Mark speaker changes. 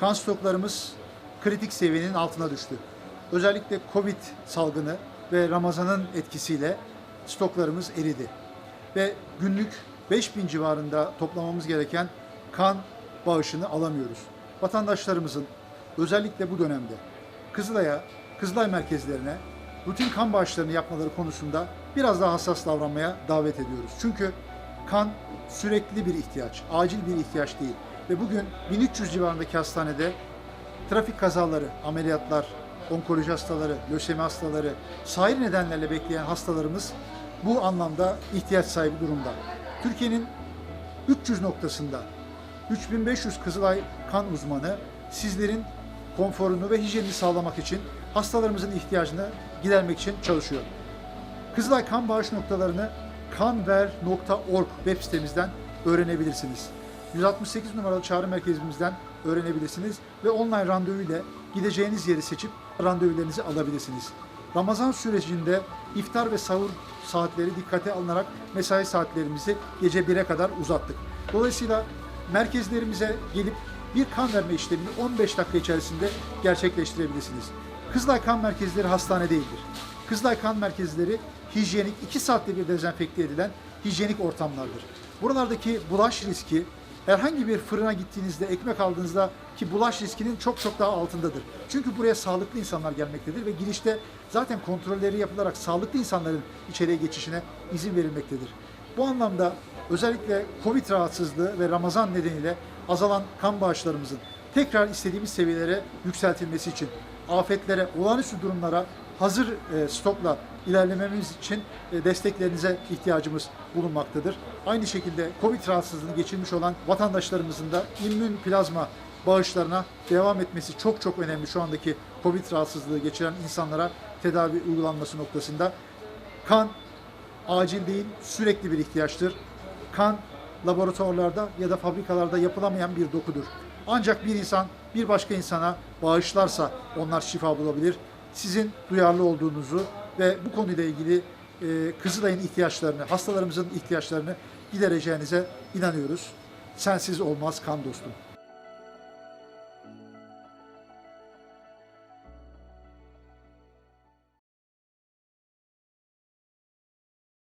Speaker 1: kan stoklarımız kritik seviyenin altına düştü. Özellikle Covid salgını ve Ramazan'ın etkisiyle stoklarımız eridi. Ve günlük 5000 civarında toplamamız gereken kan bağışını alamıyoruz. Vatandaşlarımızın özellikle bu dönemde Kızılay'a, Kızılay merkezlerine rutin kan bağışlarını yapmaları konusunda biraz daha hassas davranmaya davet ediyoruz. Çünkü kan sürekli bir ihtiyaç, acil bir ihtiyaç değil. Ve bugün 1300 civarındaki hastanede trafik kazaları, ameliyatlar, onkoloji hastaları, lösemi hastaları, sair nedenlerle bekleyen hastalarımız bu anlamda ihtiyaç sahibi durumda. Türkiye'nin 300 noktasında 3500 Kızılay kan uzmanı sizlerin konforunu ve hijyenini sağlamak için hastalarımızın ihtiyacını gidermek için çalışıyor. Kızılay kan bağış noktalarını kanver.org web sitemizden öğrenebilirsiniz. 168 numaralı çağrı merkezimizden öğrenebilirsiniz ve online randevu ile gideceğiniz yeri seçip randevularınızı alabilirsiniz. Ramazan sürecinde iftar ve sahur saatleri dikkate alınarak mesai saatlerimizi gece 1'e kadar uzattık. Dolayısıyla merkezlerimize gelip bir kan verme işlemini 15 dakika içerisinde gerçekleştirebilirsiniz. Kızılay Kan Merkezleri hastane değildir. Kızılay Kan Merkezleri hijyenik, 2 saatte bir dezenfekte edilen hijyenik ortamlardır. Buralardaki bulaş riski herhangi bir fırına gittiğinizde, ekmek aldığınızda ki bulaş riskinin çok çok daha altındadır. Çünkü buraya sağlıklı insanlar gelmektedir ve girişte zaten kontrolleri yapılarak sağlıklı insanların içeriye geçişine izin verilmektedir. Bu anlamda özellikle Covid rahatsızlığı ve Ramazan nedeniyle azalan kan bağışlarımızın tekrar istediğimiz seviyelere yükseltilmesi için afetlere, olağanüstü durumlara hazır e, stokla ilerlememiz için e, desteklerinize ihtiyacımız bulunmaktadır. Aynı şekilde Covid rahatsızlığını geçirmiş olan vatandaşlarımızın da immün plazma bağışlarına devam etmesi çok çok önemli şu andaki Covid rahatsızlığı geçiren insanlara tedavi uygulanması noktasında. Kan acil değil, sürekli bir ihtiyaçtır. Kan laboratuvarlarda ya da fabrikalarda yapılamayan bir dokudur. Ancak bir insan bir başka insana bağışlarsa onlar şifa bulabilir. Sizin duyarlı olduğunuzu ve bu konuyla ilgili e, Kızılay'ın ihtiyaçlarını, hastalarımızın ihtiyaçlarını gidereceğinize inanıyoruz. Sensiz olmaz kan dostum.